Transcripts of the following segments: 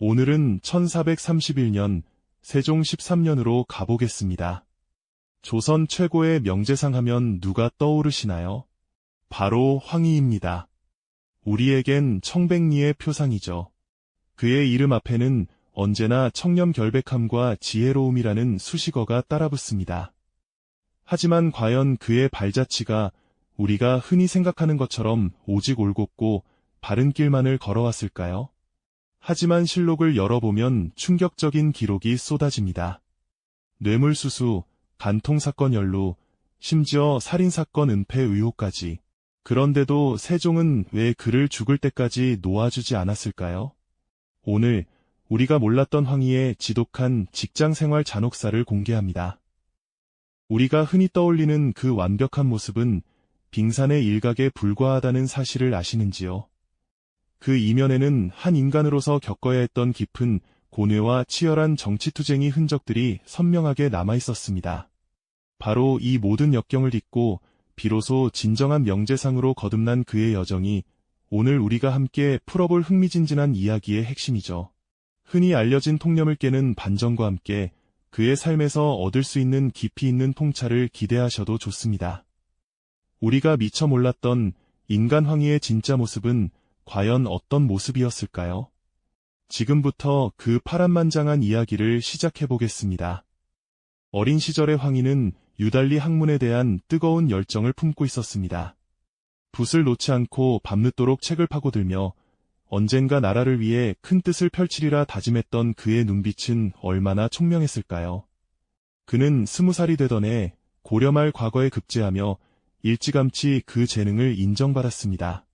오늘은 1431년 세종 13년으로 가보겠습니다. 조선 최고의 명재상 하면 누가 떠오르시나요? 바로 황희입니다. 우리에겐 청백리의 표상이죠. 그의 이름 앞에는 언제나 청렴 결백함과 지혜로움이라는 수식어가 따라붙습니다. 하지만 과연 그의 발자취가 우리가 흔히 생각하는 것처럼 오직 올곧고 바른 길만을 걸어왔을까요? 하지만 실록을 열어보면 충격적인 기록이 쏟아집니다. 뇌물수수, 간통사건 연루, 심지어 살인사건 은폐 의혹까지. 그런데도 세종은 왜 그를 죽을 때까지 놓아주지 않았을까요? 오늘 우리가 몰랐던 황희의 지독한 직장생활 잔혹사를 공개합니다. 우리가 흔히 떠올리는 그 완벽한 모습은 빙산의 일각에 불과하다는 사실을 아시는지요? 그 이면에는 한 인간으로서 겪어야 했던 깊은 고뇌와 치열한 정치투쟁의 흔적들이 선명하게 남아 있었습니다. 바로 이 모든 역경을 딛고 비로소 진정한 명제상으로 거듭난 그의 여정이 오늘 우리가 함께 풀어볼 흥미진진한 이야기의 핵심이죠. 흔히 알려진 통념을 깨는 반전과 함께 그의 삶에서 얻을 수 있는 깊이 있는 통찰을 기대하셔도 좋습니다. 우리가 미처 몰랐던 인간 황희의 진짜 모습은 과연 어떤 모습이었을까요? 지금부터 그 파란만장한 이야기를 시작해 보겠습니다. 어린 시절의 황희는 유달리 학문에 대한 뜨거운 열정을 품고 있었습니다. 붓을 놓지 않고 밤늦도록 책을 파고들며 언젠가 나라를 위해 큰 뜻을 펼치리라 다짐했던 그의 눈빛은 얼마나 총명했을까요? 그는 스무 살이 되던 해 고려 말 과거에 급제하며 일찌감치 그 재능을 인정받았습니다.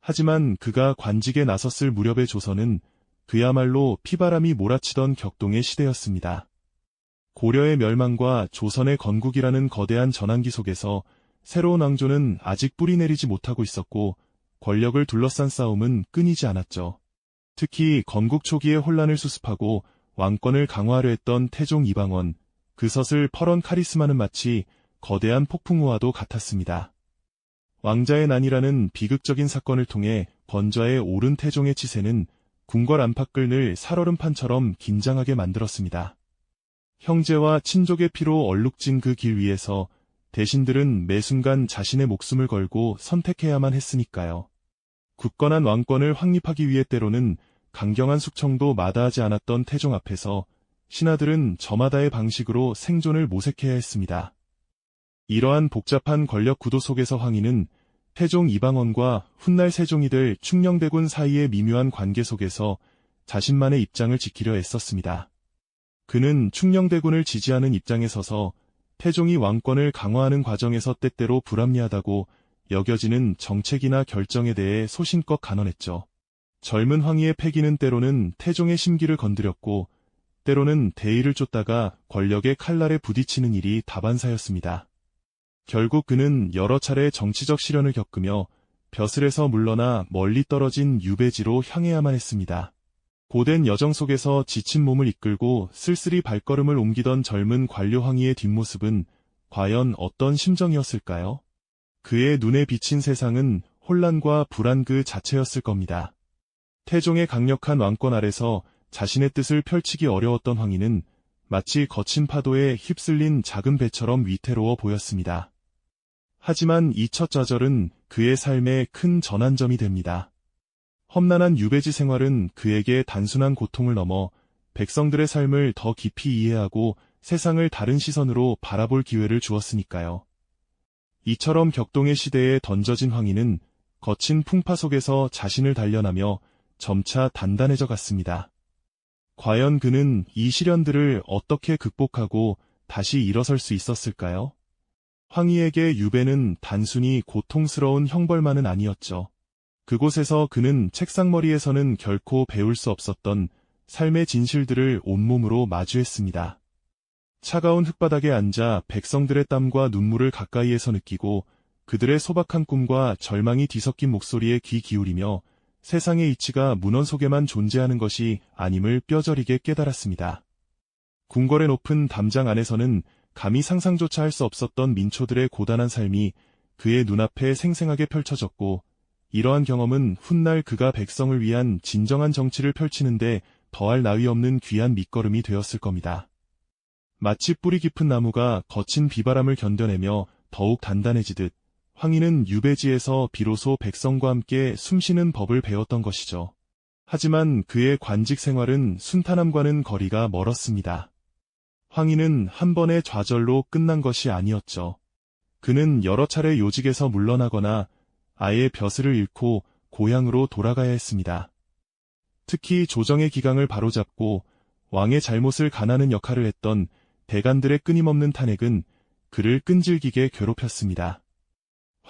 하지만 그가 관직에 나섰을 무렵의 조선은 그야말로 피바람이 몰아치던 격동의 시대였습니다. 고려의 멸망과 조선의 건국이라는 거대한 전환기 속에서 새로운 왕조는 아직 뿌리 내리지 못하고 있었고 권력을 둘러싼 싸움은 끊이지 않았죠. 특히 건국 초기의 혼란을 수습하고 왕권을 강화하려 했던 태종 이방원, 그 섯을 퍼런 카리스마는 마치 거대한 폭풍우와도 같았습니다. 왕자의 난이라는 비극적인 사건을 통해 번좌에 오른 태종의 치세는 궁궐 안팎을 늘 살얼음판처럼 긴장하게 만들었습니다. 형제와 친족의 피로 얼룩진 그 길 위에서 대신들은 매 순간 자신의 목숨을 걸고 선택해야만 했으니까요. 굳건한 왕권을 확립하기 위해 때로는 강경한 숙청도 마다하지 않았던 태종 앞에서 신하들은 저마다의 방식으로 생존을 모색해야 했습니다. 이러한 복잡한 권력 구도 속에서 황희는 태종 이방원과 훗날 세종이 될 충녕대군 사이의 미묘한 관계 속에서 자신만의 입장을 지키려 애썼습니다. 그는 충녕대군을 지지하는 입장에 서서 태종이 왕권을 강화하는 과정에서 때때로 불합리하다고 여겨지는 정책이나 결정에 대해 소신껏 간언했죠. 젊은 황희의 패기는 때로는 태종의 심기를 건드렸고 때로는 대의를 쫓다가 권력의 칼날에 부딪히는 일이 다반사였습니다. 결국 그는 여러 차례 정치적 시련을 겪으며 벼슬에서 물러나 멀리 떨어진 유배지로 향해야만 했습니다. 고된 여정 속에서 지친 몸을 이끌고 쓸쓸히 발걸음을 옮기던 젊은 관료 황희의 뒷모습은 과연 어떤 심정이었을까요? 그의 눈에 비친 세상은 혼란과 불안 그 자체였을 겁니다. 태종의 강력한 왕권 아래서 자신의 뜻을 펼치기 어려웠던 황희는 마치 거친 파도에 휩쓸린 작은 배처럼 위태로워 보였습니다. 하지만 이 첫 좌절은 그의 삶의 큰 전환점이 됩니다. 험난한 유배지 생활은 그에게 단순한 고통을 넘어 백성들의 삶을 더 깊이 이해하고 세상을 다른 시선으로 바라볼 기회를 주었으니까요. 이처럼 격동의 시대에 던져진 황희는 거친 풍파 속에서 자신을 단련하며 점차 단단해져 갔습니다. 과연 그는 이 시련들을 어떻게 극복하고 다시 일어설 수 있었을까요? 황희에게 유배는 단순히 고통스러운 형벌만은 아니었죠. 그곳에서 그는 책상머리에서는 결코 배울 수 없었던 삶의 진실들을 온몸으로 마주했습니다. 차가운 흙바닥에 앉아 백성들의 땀과 눈물을 가까이에서 느끼고 그들의 소박한 꿈과 절망이 뒤섞인 목소리에 귀 기울이며 세상의 이치가 문헌 속에만 존재하는 것이 아님을 뼈저리게 깨달았습니다. 궁궐의 높은 담장 안에서는 감히 상상조차 할 수 없었던 민초들의 고단한 삶이 그의 눈앞에 생생하게 펼쳐졌고 이러한 경험은 훗날 그가 백성을 위한 진정한 정치를 펼치는데 더할 나위 없는 귀한 밑거름이 되었을 겁니다. 마치 뿌리 깊은 나무가 거친 비바람을 견뎌내며 더욱 단단해지듯 황희는 유배지에서 비로소 백성과 함께 숨쉬는 법을 배웠던 것이죠. 하지만 그의 관직 생활은 순탄함과는 거리가 멀었습니다. 황희는 한 번의 좌절로 끝난 것이 아니었죠. 그는 여러 차례 요직에서 물러나거나 아예 벼슬을 잃고 고향으로 돌아가야 했습니다. 특히 조정의 기강을 바로잡고 왕의 잘못을 가나는 역할을 했던 대간들의 끊임없는 탄핵은 그를 끈질기게 괴롭혔습니다.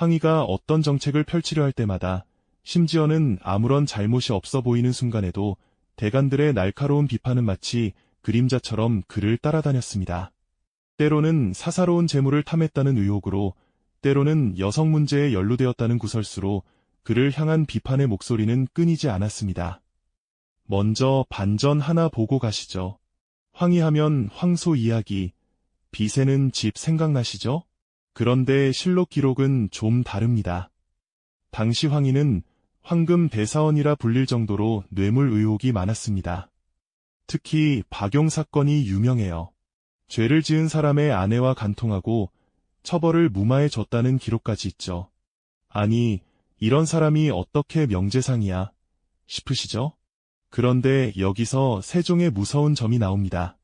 황희가 어떤 정책을 펼치려 할 때마다 심지어는 아무런 잘못이 없어 보이는 순간에도 대간들의 날카로운 비판은 마치 그림자처럼 그를 따라다녔습니다. 때로는 사사로운 재물을 탐했다는 의혹으로, 때로는 여성 문제에 연루되었다는 구설수로 그를 향한 비판의 목소리는 끊이지 않았습니다. 먼저 반전 하나 보고 가시죠. 황희하면 황소 이야기, 비세는 집 생각나시죠? 그런데 실록 기록은 좀 다릅니다. 당시 황희는 황금 대사원이라 불릴 정도로 뇌물 의혹이 많았습니다. 특히 박용 사건이 유명해요. 죄를 지은 사람의 아내와 간통하고 처벌을 무마해 줬다는 기록까지 있죠. 아니, 이런 사람이 어떻게 명재상이야? 싶으시죠? 그런데 여기서 세종의 무서운 점이 나옵니다.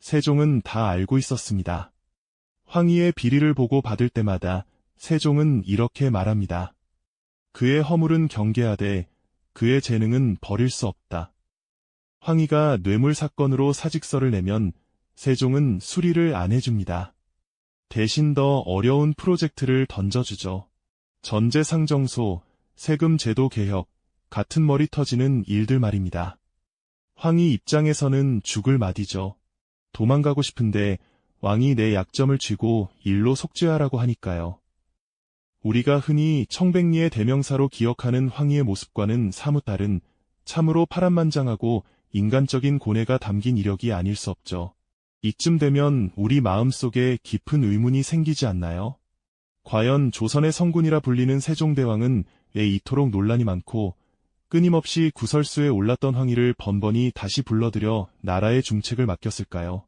세종은 다 알고 있었습니다. 황희의 비리를 보고 받을 때마다 세종은 이렇게 말합니다. 그의 허물은 경계하되 그의 재능은 버릴 수 없다. 황희가 뇌물 사건으로 사직서를 내면 세종은 수리를 안 해줍니다. 대신 더 어려운 프로젝트를 던져주죠. 전제상정소, 세금 제도 개혁, 같은 머리 터지는 일들 말입니다. 황희 입장에서는 죽을 맛이죠. 도망가고 싶은데 왕이 내 약점을 쥐고 일로 속죄하라고 하니까요. 우리가 흔히 청백리의 대명사로 기억하는 황희의 모습과는 사뭇 다른 참으로 파란만장하고 인간적인 고뇌가 담긴 이력이 아닐 수 없죠. 이쯤 되면 우리 마음속에 깊은 의문이 생기지 않나요? 과연 조선의 성군이라 불리는 세종대왕은 왜 이토록 논란이 많고 끊임없이 구설수에 올랐던 황희를 번번이 다시 불러들여 나라의 중책을 맡겼을까요?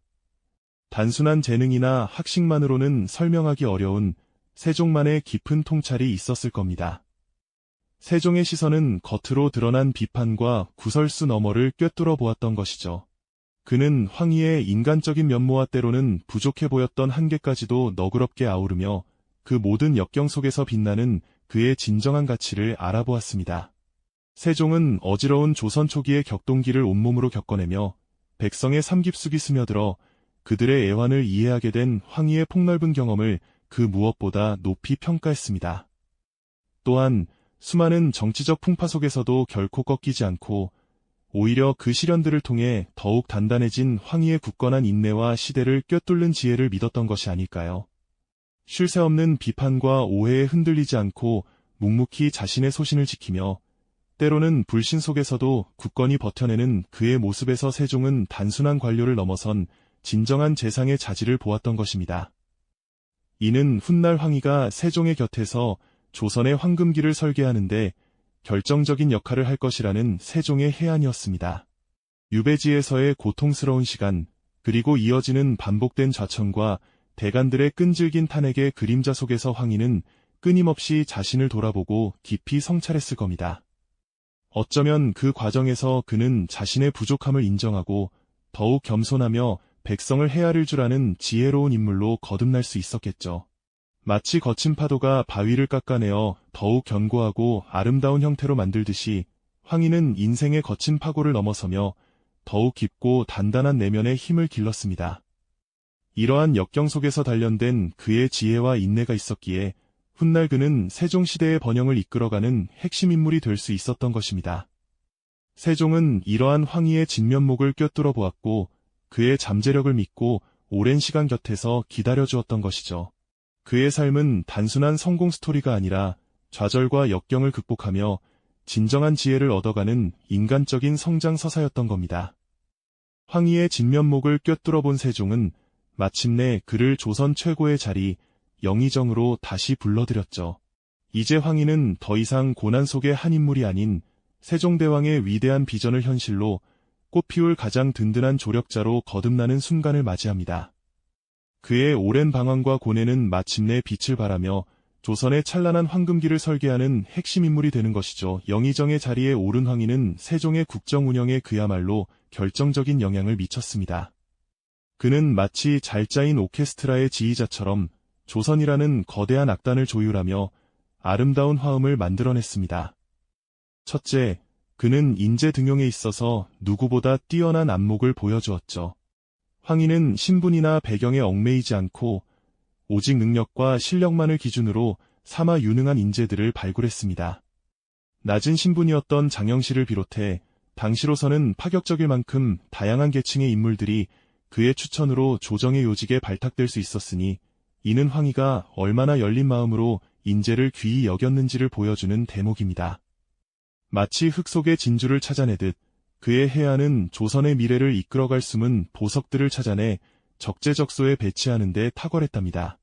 단순한 재능이나 학식만으로는 설명하기 어려운 세종만의 깊은 통찰이 있었을 겁니다. 세종의 시선은 겉으로 드러난 비판과 구설수 너머를 꿰뚫어 보았던 것이죠. 그는 황희의 인간적인 면모와 때로는 부족해 보였던 한계까지도 너그럽게 아우르며 그 모든 역경 속에서 빛나는 그의 진정한 가치를 알아보았습니다. 세종은 어지러운 조선 초기의 격동기를 온몸으로 겪어내며 백성의 삼깁숙이 스며들어 그들의 애환을 이해하게 된 황희의 폭넓은 경험을 그 무엇보다 높이 평가했습니다. 또한 수많은 정치적 풍파 속에서도 결코 꺾이지 않고 오히려 그 시련들을 통해 더욱 단단해진 황희의 굳건한 인내와 시대를 꿰뚫는 지혜를 믿었던 것이 아닐까요? 쉴 새 없는 비판과 오해에 흔들리지 않고 묵묵히 자신의 소신을 지키며 때로는 불신 속에서도 굳건히 버텨내는 그의 모습에서 세종은 단순한 관료를 넘어선 진정한 재상의 자질을 보았던 것입니다. 이는 훗날 황희가 세종의 곁에서 조선의 황금기를 설계하는데 결정적인 역할을 할 것이라는 세종의 해안이었습니다. 유배지에서의 고통스러운 시간, 그리고 이어지는 반복된 좌천과 대간들의 끈질긴 탄핵의 그림자 속에서 황희는 끊임없이 자신을 돌아보고 깊이 성찰했을 겁니다. 어쩌면 그 과정에서 그는 자신의 부족함을 인정하고 더욱 겸손하며 백성을 헤아릴 줄 아는 지혜로운 인물로 거듭날 수 있었겠죠. 마치 거친 파도가 바위를 깎아내어 더욱 견고하고 아름다운 형태로 만들듯이 황희는 인생의 거친 파고를 넘어서며 더욱 깊고 단단한 내면의 힘을 길렀습니다. 이러한 역경 속에서 단련된 그의 지혜와 인내가 있었기에 훗날 그는 세종시대의 번영을 이끌어가는 핵심 인물이 될 수 있었던 것입니다. 세종은 이러한 황희의 진면목을 꿰뚫어 보았고 그의 잠재력을 믿고 오랜 시간 곁에서 기다려주었던 것이죠. 그의 삶은 단순한 성공 스토리가 아니라 좌절과 역경을 극복하며 진정한 지혜를 얻어가는 인간적인 성장 서사였던 겁니다. 황희의 진면목을 꿰뚫어 본 세종은 마침내 그를 조선 최고의 자리 영의정으로 다시 불러들였죠. 이제 황희는 더 이상 고난 속의 한 인물이 아닌 세종대왕의 위대한 비전을 현실로 꽃피울 가장 든든한 조력자로 거듭나는 순간을 맞이합니다. 그의 오랜 방황과 고뇌는 마침내 빛을 발하며 조선의 찬란한 황금기를 설계하는 핵심 인물이 되는 것이죠. 영의정의 자리에 오른 황희는 세종의 국정 운영에 그야말로 결정적인 영향을 미쳤습니다. 그는 마치 잘 짜인 오케스트라의 지휘자처럼 조선이라는 거대한 악단을 조율하며 아름다운 화음을 만들어냈습니다. 첫째, 그는 인재 등용에 있어서 누구보다 뛰어난 안목을 보여주었죠. 황희는 신분이나 배경에 얽매이지 않고 오직 능력과 실력만을 기준으로 삼아 유능한 인재들을 발굴했습니다. 낮은 신분이었던 장영실을 비롯해 당시로서는 파격적일 만큼 다양한 계층의 인물들이 그의 추천으로 조정의 요직에 발탁될 수 있었으니 이는 황희가 얼마나 열린 마음으로 인재를 귀히 여겼는지를 보여주는 대목입니다. 마치 흙 속의 진주를 찾아내듯 그의 해안은 조선의 미래를 이끌어갈 숨은 보석들을 찾아내 적재적소에 배치하는 데 탁월했답니다.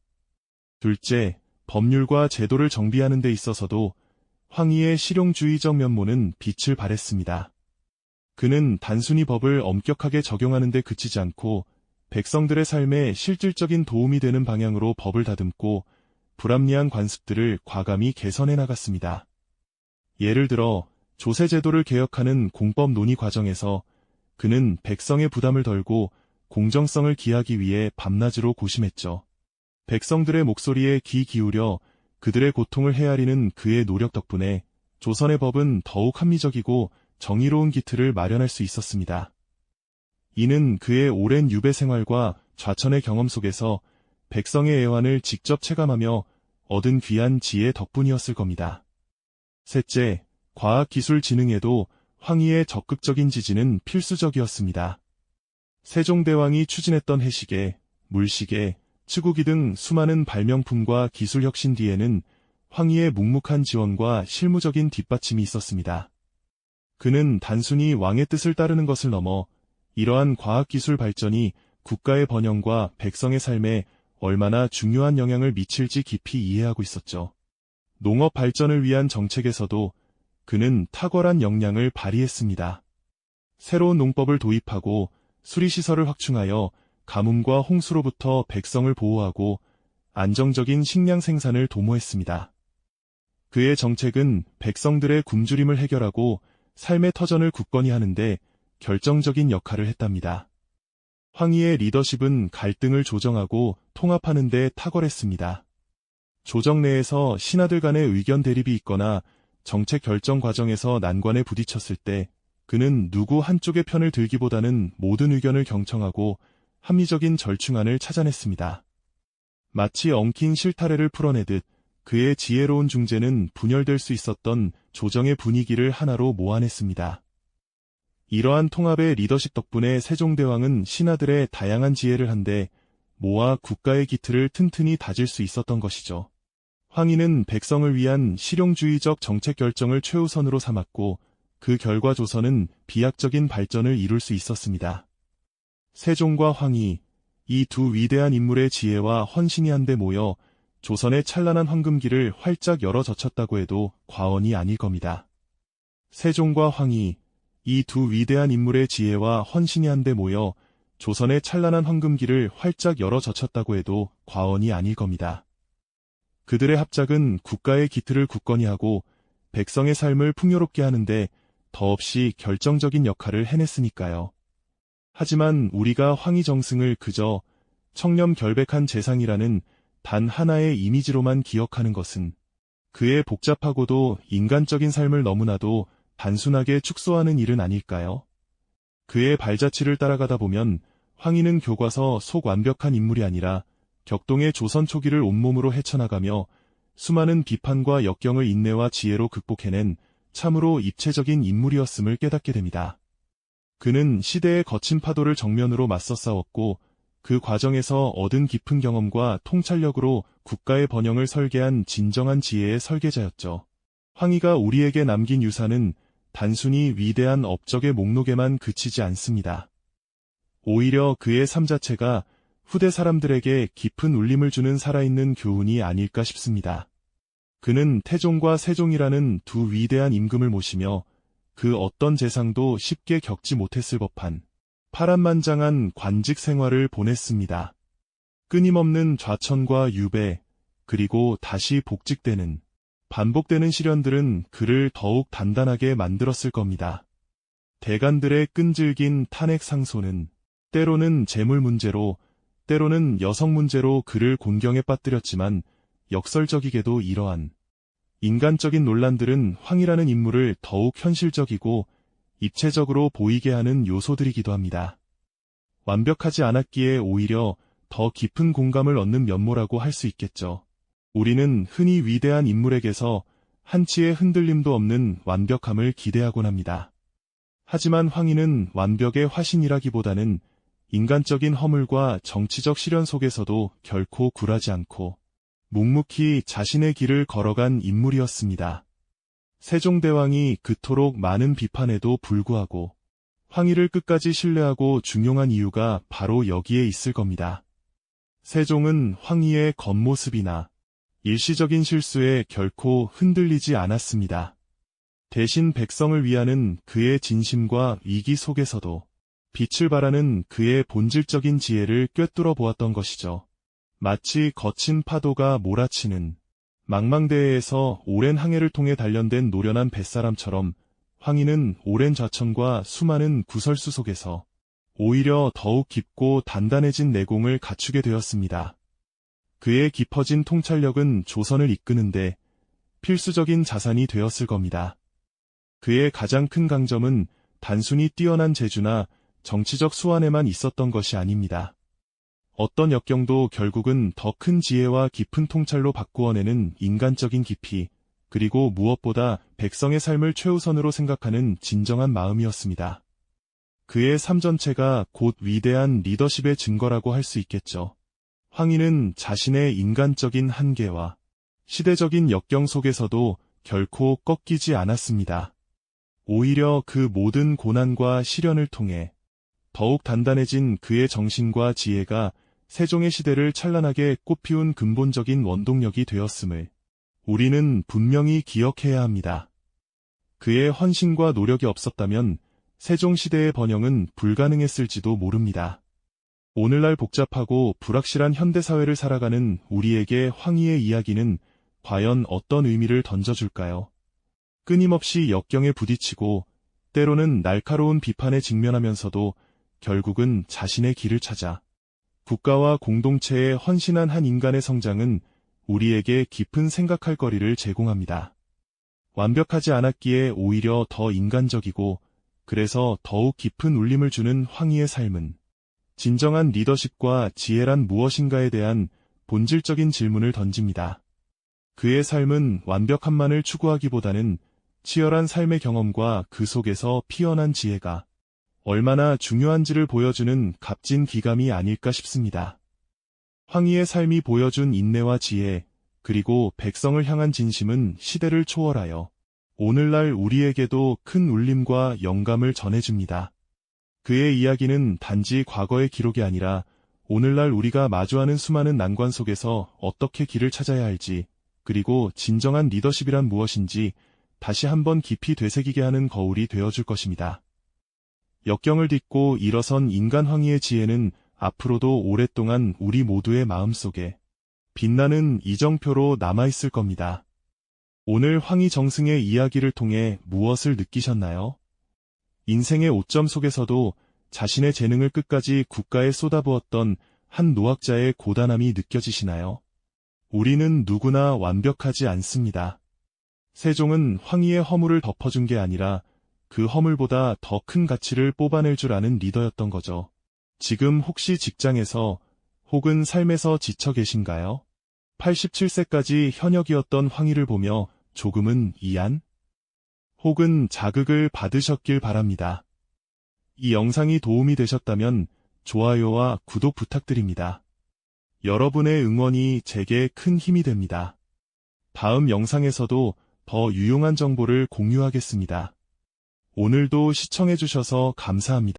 둘째, 법률과 제도를 정비하는 데 있어서도 황희의 실용주의적 면모는 빛을 발했습니다. 그는 단순히 법을 엄격하게 적용하는 데 그치지 않고 백성들의 삶에 실질적인 도움이 되는 방향으로 법을 다듬고 불합리한 관습들을 과감히 개선해 나갔습니다. 예를 들어 조세 제도를 개혁하는 공법 논의 과정에서 그는 백성의 부담을 덜고 공정성을 기하기 위해 밤낮으로 고심했죠. 백성들의 목소리에 귀 기울여 그들의 고통을 헤아리는 그의 노력 덕분에 조선의 법은 더욱 합리적이고 정의로운 기틀을 마련할 수 있었습니다. 이는 그의 오랜 유배 생활과 좌천의 경험 속에서 백성의 애환을 직접 체감하며 얻은 귀한 지혜 덕분이었을 겁니다. 셋째, 과학기술진흥에도 황희의 적극적인 지지는 필수적이었습니다. 세종대왕이 추진했던 해시계, 물시계, 치구기 등 수많은 발명품과 기술 혁신 뒤에는 황희의 묵묵한 지원과 실무적인 뒷받침이 있었습니다. 그는 단순히 왕의 뜻을 따르는 것을 넘어 이러한 과학기술 발전이 국가의 번영과 백성의 삶에 얼마나 중요한 영향을 미칠지 깊이 이해하고 있었죠. 농업 발전을 위한 정책에서도 그는 탁월한 역량을 발휘했습니다. 새로운 농법을 도입하고 수리시설을 확충하여 가뭄과 홍수로부터 백성을 보호하고 안정적인 식량 생산을 도모했습니다. 그의 정책은 백성들의 굶주림을 해결하고 삶의 터전을 굳건히 하는데 결정적인 역할을 했답니다. 황희의 리더십은 갈등을 조정하고 통합하는 데 탁월했습니다. 조정 내에서 신하들 간의 의견 대립이 있거나 정책 결정 과정에서 난관에 부딪혔을 때 그는 누구 한쪽의 편을 들기보다는 모든 의견을 경청하고 합리적인 절충안을 찾아냈습니다. 마치 엉킨 실타래를 풀어내듯 그의 지혜로운 중재는 분열될 수 있었던 조정의 분위기를 하나로 모아냈습니다. 이러한 통합의 리더십 덕분에 세종대왕은 신하들의 다양한 지혜를 한데 모아 국가의 기틀을 튼튼히 다질 수 있었던 것이죠. 황희는 백성을 위한 실용주의적 정책 결정을 최우선으로 삼았고 그 결과 조선은 비약적인 발전을 이룰 수 있었습니다. 세종과 황희, 이 두 위대한 인물의 지혜와 헌신이 한데 모여 조선의 찬란한 황금기를 활짝 열어 젖혔다고 해도 과언이 아닐 겁니다. 세종과 황희, 이 두 위대한 인물의 지혜와 헌신이 한데 모여 조선의 찬란한 황금기를 활짝 열어 젖혔다고 해도 과언이 아닐 겁니다. 그들의 합작은 국가의 기틀을 굳건히 하고 백성의 삶을 풍요롭게 하는데 더없이 결정적인 역할을 해냈으니까요. 하지만 우리가 황희정승을 그저 청렴 결백한 재상이라는 단 하나의 이미지로만 기억하는 것은 그의 복잡하고도 인간적인 삶을 너무나도 단순하게 축소하는 일은 아닐까요? 그의 발자취를 따라가다 보면 황희는 교과서 속 완벽한 인물이 아니라 격동의 조선 초기를 온몸으로 헤쳐나가며 수많은 비판과 역경을 인내와 지혜로 극복해낸 참으로 입체적인 인물이었음을 깨닫게 됩니다. 그는 시대의 거친 파도를 정면으로 맞서 싸웠고 그 과정에서 얻은 깊은 경험과 통찰력으로 국가의 번영을 설계한 진정한 지혜의 설계자였죠. 황희가 우리에게 남긴 유산은 단순히 위대한 업적의 목록에만 그치지 않습니다. 오히려 그의 삶 자체가 후대 사람들에게 깊은 울림을 주는 살아있는 교훈이 아닐까 싶습니다. 그는 태종과 세종이라는 두 위대한 임금을 모시며 그 어떤 재상도 쉽게 겪지 못했을 법한 파란만장한 관직 생활을 보냈습니다. 끊임없는 좌천과 유배, 그리고 다시 복직되는, 반복되는 시련들은 그를 더욱 단단하게 만들었을 겁니다. 대간들의 끈질긴 탄핵 상소는 때로는 재물 문제로, 때로는 여성 문제로 그를 곤경에 빠뜨렸지만 역설적이게도 이러한 인간적인 논란들은 황이라는 인물을 더욱 현실적이고 입체적으로 보이게 하는 요소들이기도 합니다. 완벽하지 않았기에 오히려 더 깊은 공감을 얻는 면모라고 할 수 있겠죠. 우리는 흔히 위대한 인물에게서 한치의 흔들림도 없는 완벽함을 기대하곤 합니다. 하지만 황희는 완벽의 화신이라기보다는 인간적인 허물과 정치적 시련 속에서도 결코 굴하지 않고 묵묵히 자신의 길을 걸어간 인물이었습니다. 세종대왕이 그토록 많은 비판에도 불구하고 황희를 끝까지 신뢰하고 중용한 이유가 바로 여기에 있을 겁니다. 세종은 황희의 겉모습이나 일시적인 실수에 결코 흔들리지 않았습니다. 대신 백성을 위하는 그의 진심과 위기 속에서도 빛을 발하는 그의 본질적인 지혜를 꿰뚫어 보았던 것이죠. 마치 거친 파도가 몰아치는 망망대해에서 오랜 항해를 통해 단련된 노련한 뱃사람처럼 황희는 오랜 좌천과 수많은 구설수 속에서 오히려 더욱 깊고 단단해진 내공을 갖추게 되었습니다. 그의 깊어진 통찰력은 조선을 이끄는데 필수적인 자산이 되었을 겁니다. 그의 가장 큰 강점은 단순히 뛰어난 재주나 정치적 수완에만 있었던 것이 아닙니다. 어떤 역경도 결국은 더 큰 지혜와 깊은 통찰로 바꾸어내는 인간적인 깊이, 그리고 무엇보다 백성의 삶을 최우선으로 생각하는 진정한 마음이었습니다. 그의 삶 전체가 곧 위대한 리더십의 증거라고 할 수 있겠죠. 황희는 자신의 인간적인 한계와 시대적인 역경 속에서도 결코 꺾이지 않았습니다. 오히려 그 모든 고난과 시련을 통해 더욱 단단해진 그의 정신과 지혜가 세종의 시대를 찬란하게 꽃피운 근본적인 원동력이 되었음을 우리는 분명히 기억해야 합니다. 그의 헌신과 노력이 없었다면 세종시대의 번영은 불가능했을지도 모릅니다. 오늘날 복잡하고 불확실한 현대사회를 살아가는 우리에게 황희의 이야기는 과연 어떤 의미를 던져줄까요? 끊임없이 역경에 부딪히고 때로는 날카로운 비판에 직면하면서도 결국은 자신의 길을 찾아 국가와 공동체에 헌신한 한 인간의 성장은 우리에게 깊은 생각할 거리를 제공합니다. 완벽하지 않았기에 오히려 더 인간적이고 그래서 더욱 깊은 울림을 주는 황희의 삶은 진정한 리더십과 지혜란 무엇인가에 대한 본질적인 질문을 던집니다. 그의 삶은 완벽함만을 추구하기보다는 치열한 삶의 경험과 그 속에서 피어난 지혜가 얼마나 중요한지를 보여주는 값진 기감이 아닐까 싶습니다. 황희의 삶이 보여준 인내와 지혜, 그리고 백성을 향한 진심은 시대를 초월하여 오늘날 우리에게도 큰 울림과 영감을 전해줍니다. 그의 이야기는 단지 과거의 기록이 아니라 오늘날 우리가 마주하는 수많은 난관 속에서 어떻게 길을 찾아야 할지, 그리고 진정한 리더십이란 무엇인지 다시 한번 깊이 되새기게 하는 거울이 되어줄 것입니다. 역경을 딛고 일어선 인간 황희의 지혜는 앞으로도 오랫동안 우리 모두의 마음속에 빛나는 이정표로 남아있을 겁니다. 오늘 황희 정승의 이야기를 통해 무엇을 느끼셨나요? 인생의 오점 속에서도 자신의 재능을 끝까지 국가에 쏟아부었던 한 노학자의 고단함이 느껴지시나요? 우리는 누구나 완벽하지 않습니다. 세종은 황희의 허물을 덮어준 게 아니라 그 허물보다 더 큰 가치를 뽑아낼 줄 아는 리더였던 거죠. 지금 혹시 직장에서 혹은 삶에서 지쳐 계신가요? 87세까지 현역이었던 황희를 보며 조금은 이안? 혹은 자극을 받으셨길 바랍니다. 이 영상이 도움이 되셨다면 좋아요와 구독 부탁드립니다. 여러분의 응원이 제게 큰 힘이 됩니다. 다음 영상에서도 더 유용한 정보를 공유하겠습니다. 오늘도 시청해주셔서 감사합니다.